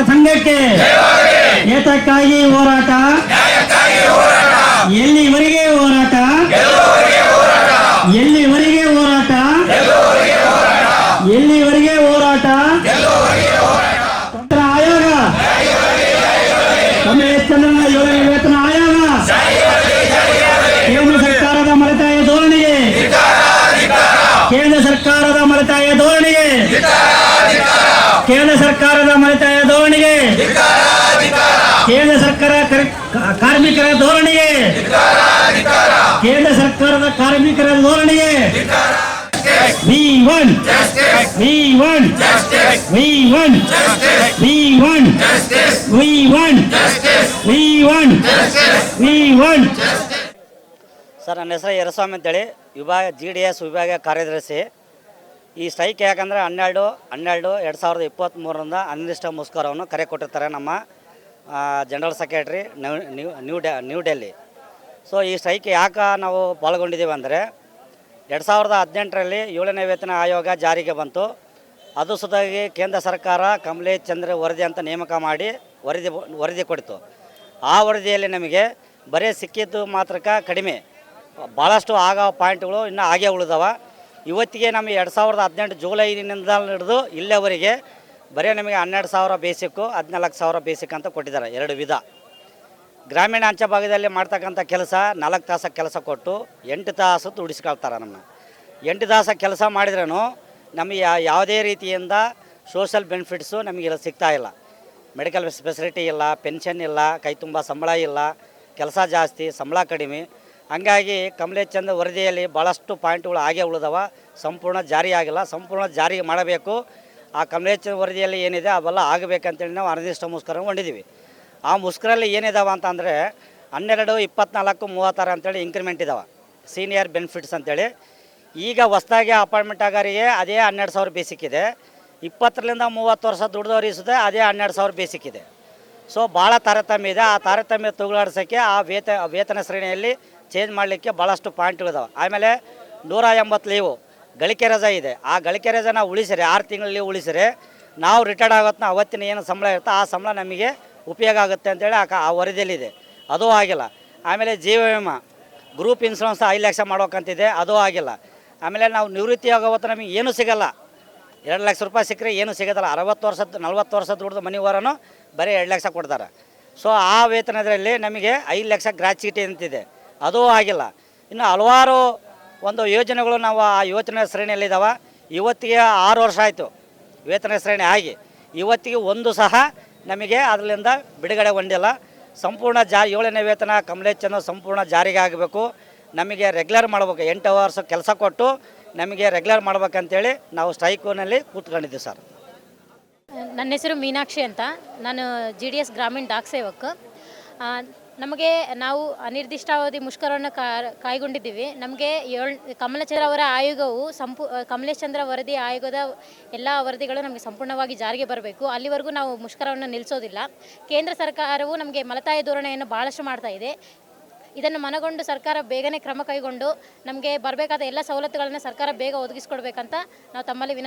ಕಾರ್ಮಿಕರ ಸಂಘಕ್ಕೆ ಏತಕ್ಕಾಗಿ ಹೋರಾಟ ಎಲ್ಲಿವರೆಗೆ ಹೋರಾಟ ಎಲ್ಲಿವರೆಗೆ ಹೋರಾಟ ಎಲ್ಲಿವರೆಗೆ ಹೋರಾಟ ವೇತನ ಆಯೋಗ ಕಮಲೇಶ್ ಚಂದ್ರನ ಏಳನೇ ವೇತನ ಆಯೋಗ ಕೇಂದ್ರ ಸರ್ಕಾರದ ಮಲತಾಯ ಧೋರಣೆಗೆ ಕೇಂದ್ರ ಸರ್ಕಾರದ ಮಲತಾಯ ಧೋರಣೆಗೆ ಕೇಂದ್ರ ಸರ್ಕಾರದ ಮಲತಾಯ ಧೋರಣೆಗೆ. ಕೇಂದ್ರ ಸರ್ಕಾರ ಕಾರ್ಮಿಕರ ಧೋರಣೆಗೆ. ಕೇಂದ್ರ ಸರ್ಕಾರದ ಕಾರ್ಮಿಕರ ಧೋರಣೆಗೆ. V one V one V one V one V one V one V one sir ನನ್ನ ಹೆಸರು ಯರಸ್ವಾಮಿ ಅಂತೇಳಿ. ವಿಭಾಗ ಜಿ ಡಿ ಎಸ್ ವಿಭಾಗ ಕಾರ್ಯದರ್ಶಿ. ಈ ಸ್ಟ್ರೈಕ್ ಯಾಕಂದರೆ ಹನ್ನೆರಡು ಹನ್ನೆರಡು ಎರಡು ಸಾವಿರದ ಇಪ್ಪತ್ತ್ಮೂರರಿಂದ ಅನಿರ್ದಿಷ್ಟ ಮುಸ್ಕರವನ್ನು ಕರೆ ಕೊಟ್ಟಿರ್ತಾರೆ ನಮ್ಮ general secretary new new new Delhi, new Delhi. So, ಈ ಸ್ಟ್ರೈಕ್ ಯಾಕೆ ನಾವು ಪಾಲ್ಗೊಂಡಿದ್ದೀವಿ ಅಂದರೆ, ಎರಡು ಸಾವಿರದ ಹದಿನೆಂಟರಲ್ಲಿ ಏಳನೇ ವೇತನ ಆಯೋಗ ಜಾರಿಗೆ ಬಂತು. ಅದು ಸುತ್ತಾಗಿ ಕೇಂದ್ರ ಸರ್ಕಾರ ಕಮಲೇಶ್ ಚಂದ್ರ ವರದಿ ಅಂತ ನೇಮಕ ಮಾಡಿ ವರದಿ ವರದಿ ಕೊಡ್ತು. ಆ ವರದಿಯಲ್ಲಿ ನಮಗೆ ಬರೀ ಸಿಕ್ಕಿದ್ದು ಮಾತ್ರಕ್ಕೆ ಕಡಿಮೆ. ಭಾಳಷ್ಟು ಆಗೋ ಪಾಯಿಂಟ್ಗಳು ಇನ್ನೂ ಹಾಗೆ ಉಳಿದವ. ಇವತ್ತಿಗೆ ನಮಗೆ ಎರಡು ಸಾವಿರದ ಹದಿನೆಂಟು ಜುಲೈನಿಂದ ಹಿಡಿದು ಇಲ್ಲಿವರೆಗೆ ಬರೀ ನಮಗೆ ಹನ್ನೆರಡು ಸಾವಿರ ಬೇಸಿಕ್ಕು, ಹದಿನಾಲ್ಕು ಸಾವಿರ ಬೇಸಿಕ್ ಅಂತ ಕೊಟ್ಟಿದ್ದಾರೆ, ಎರಡು ವಿಧ. ಗ್ರಾಮೀಣ ಅಂಚೆ ಭಾಗದಲ್ಲಿ ಮಾಡ್ತಕ್ಕಂಥ ಕೆಲಸ ನಾಲ್ಕು ತಾಸ ಕೆಲಸ ಕೊಟ್ಟು ಎಂಟು ತಾಸು ದುಡಿಸ್ಕೊಳ್ತಾರೆ ನಮ್ಮ. ಎಂಟು ತಾಸ ಕೆಲಸ ಮಾಡಿದ್ರೂ ನಮಗೆ ಯಾವುದೇ ರೀತಿಯಿಂದ ಸೋಷಲ್ ಬೆನಿಫಿಟ್ಸು ನಮಗೆ ಇಲ್ಲಿ ಸಿಗ್ತಾ ಇಲ್ಲ. ಮೆಡಿಕಲ್ ಫೆಸಿಲಿಟಿ ಇಲ್ಲ ಪೆನ್ಷನ್ ಇಲ್ಲ, ಕೈ ತುಂಬ ಸಂಬಳ ಇಲ್ಲ, ಕೆಲಸ ಜಾಸ್ತಿ, ಸಂಬಳ ಕಡಿಮೆ. ಹಂಗಾಗಿ ಕಮಲೇಶ್ ಚಂದ್ರ ವರದಿಯಲ್ಲಿ ಭಾಳಷ್ಟು ಪಾಯಿಂಟ್ಗಳು ಆಗೇ ಉಳಿದವ. ಸಂಪೂರ್ಣ ಜಾರಿ ಆಗಿಲ್ಲ. ಸಂಪೂರ್ಣ ಜಾರಿ ಮಾಡಬೇಕು. ಆ ಕಮಲೇಶ್ ಚಂದ್ರ ವರದಿಯಲ್ಲಿ ಏನಿದೆ ಅವೆಲ್ಲ ಆಗಬೇಕಂತೇಳಿ ನಾವು ಅನಿರ್ದಿಷ್ಟ ಮುಸ್ಕರ ಹೊಂಡಿದ್ದೀವಿ ಆ ಮುಸ್ಕರಲ್ಲಿ ಏನಿದಾವ ಅಂತಂದರೆ ಹನ್ನೆರಡು, ಇಪ್ಪತ್ನಾಲ್ಕು, ಮೂವತ್ತಾರು ಅಂತೇಳಿ ಇಂಕ್ರಿಮೆಂಟ್ ಇದಾವೆ. ಸೀನಿಯರ್ ಬೆನಿಫಿಟ್ಸ್ ಅಂತೇಳಿ. ಈಗ ಹೊಸ್ದಾಗಿ ಅಪಾಯಿಂಟ್ಮೆಂಟ್ ಆಗೋರಿಗೆ ಅದೇ ಹನ್ನೆರಡು ಸಾವಿರ ಬೇಸಿಕ್ ಇದೆ. ಇಪ್ಪತ್ತರಿಂದ ಮೂವತ್ತು ವರ್ಷ ದುಡ್ದವ್ರು ಅದೇ ಹನ್ನೆರಡು ಸಾವಿರ ಬೇಸಿಕ್ ಇದೆ. ಸೊ ಭಾಳ ತಾರತಮ್ಯ ಇದೆ. ಆ ತಾರತಮ್ಯ ತೊಗಲಾಡ್ಸೋಕ್ಕೆ ಆ ವೇತ, ವೇತನ ಶ್ರೇಣಿಯಲ್ಲಿ ಚೇಂಜ್ ಮಾಡಲಿಕ್ಕೆ ಭಾಳಷ್ಟು ಪಾಯಿಂಟ್ಗಳಿದಾವೆ ಆಮೇಲೆ ನೂರ ಎಂಬತ್ತು ಲೀವು ಗಳಿಕೆ ರಜಾ ಇದೆ. ಆ ಗಳಿಕೆ ರಜೆನ ಉಳಿಸಿರಿ, ಆರು ತಿಂಗಳು ಲೀವ್ ಉಳಿಸಿರೆ, ನಾವು ರಿಟೈರ್ಡ್ ಆಗೋತ್ನ ಅವತ್ತಿನ ಏನು ಸಂಬಳ ಇರುತ್ತೆ ಆ ಸಂಬಳ ನಮಗೆ ಉಪಯೋಗ ಆಗುತ್ತೆ ಅಂತೇಳಿ ಆ ಆ ವರದಿಯಲ್ಲಿದೆ. ಅದು ಆಗಿಲ್ಲ. ಆಮೇಲೆ ಜೀವ ವಿಮಾ. ಗ್ರೂಪ್ ಇನ್ಶೂರೆನ್ಸ್ ಐದು ಲಕ್ಷ ಮಾಡ್ಬೇಕಂತಿದೆ, ಅದು ಆಗಿಲ್ಲ. ಆಮೇಲೆ ನಾವು ನಿವೃತ್ತಿ ಆಗೋವತ್ತು ನಮಗೆ ಏನೂ ಸಿಗಲ್ಲ. ಎರಡು ಲಕ್ಷ ರೂಪಾಯಿ ಸಿಕ್ಕರೆ ಏನೂ ಸಿಗೋದಲ್ಲ ಅರವತ್ತು ವರ್ಷದ, ನಲ್ವತ್ತು ವರ್ಷ ದುಡ್ದು ಮನೆ ಹೊರನು ಬರೀ ಎರಡು ಲಕ್ಷ ಕೊಡ್ತಾರೆ. ಸೊ ಆ ವೇತನದಲ್ಲಿ ನಮಗೆ ಐದು ಲಕ್ಷ ಗ್ರಾಚ್ಯುಟಿ ಅಂತಿದೆ. ಅದೂ ಆಗಿಲ್ಲ. ಇನ್ನು ಹಲವಾರು ಒಂದು ಯೋಜನೆಗಳು ನಾವು ಆ ಯೋಚನೆ ಶ್ರೇಣಿಯಲ್ಲಿದ್ದಾವೆ ಇವತ್ತಿಗೆ ಆರು ವರ್ಷ ಆಯಿತು. ವೇತನ ಶ್ರೇಣಿ ಆಗಿ. ಇವತ್ತಿಗೆ ಒಂದು ಸಹ ನಮಗೆ ಅದರಿಂದ ಬಿಡುಗಡೆ ಹೊಂದಿಲ್ಲ. ಸಂಪೂರ್ಣ ಜಾ ಏಳನೇ ವೇತನ ಕಮಲೇಚನ ಸಂಪೂರ್ಣ ಜಾರಿಗೆ ಆಗಬೇಕು. ನಮಗೆ ರೆಗ್ಯುಲರ್ ಮಾಡಬೇಕು. ಎಂಟು ಅವರ್ಸ್ ಕೆಲಸ ಕೊಟ್ಟು ನಮಗೆ ರೆಗ್ಯುಲರ್ ಮಾಡ್ಬೇಕಂತೇಳಿ ನಾವು ಸ್ಟ್ರೈಕ್ನಲ್ಲಿ ಕೂತ್ಕೊಂಡಿದ್ದೀವಿ ಸರ್. ನನ್ನ ಹೆಸರು ಮೀನಾಕ್ಷಿ ಅಂತ. ನಾನು G D S Gramin Dak Sevak. ನಮಗೆ ನಾವು ಅನಿರ್ದಿಷ್ಟಾವಧಿ ಮುಷ್ಕರವನ್ನು ಕಾಯ್ಗೊಂಡಿದ್ದೀವಿ. ನಮಗೆ ಏಳ್ ಕಮಲಚಂದ್ರ ಅವರ ಆಯೋಗವು ಸಂಪು ಕಮಲೇಶ್ ಚಂದ್ರ ವರದಿ ಆಯೋಗದ ಎಲ್ಲ ವರದಿಗಳು ನಮಗೆ ಸಂಪೂರ್ಣವಾಗಿ ಜಾರಿಗೆ ಬರಬೇಕು. ಅಲ್ಲಿವರೆಗೂ ನಾವು ಮುಷ್ಕರವನ್ನು ನಿಲ್ಲಿಸೋದಿಲ್ಲ ಕೇಂದ್ರ ಸರ್ಕಾರವು ನಮಗೆ ಮಲತಾಯಿ ಧೋರಣೆಯನ್ನು ಭಾಳಷ್ಟು ಮಾಡ್ತಾ ಇದೆ. ಇದನ್ನು ಮನಗೊಂಡು ಸರ್ಕಾರ ಬೇಗನೆ ಕ್ರಮ ಕೈಗೊಂಡು ನಮಗೆ ಬರಬೇಕಾದ ಎಲ್ಲ ಸವಲತ್ತುಗಳನ್ನು ಸರ್ಕಾರ ಬೇಗ ಒದಗಿಸ್ಕೊಡ್ಬೇಕಂತ ನಾವು ತಮ್ಮಲ್ಲಿ ವಿನಂತಿ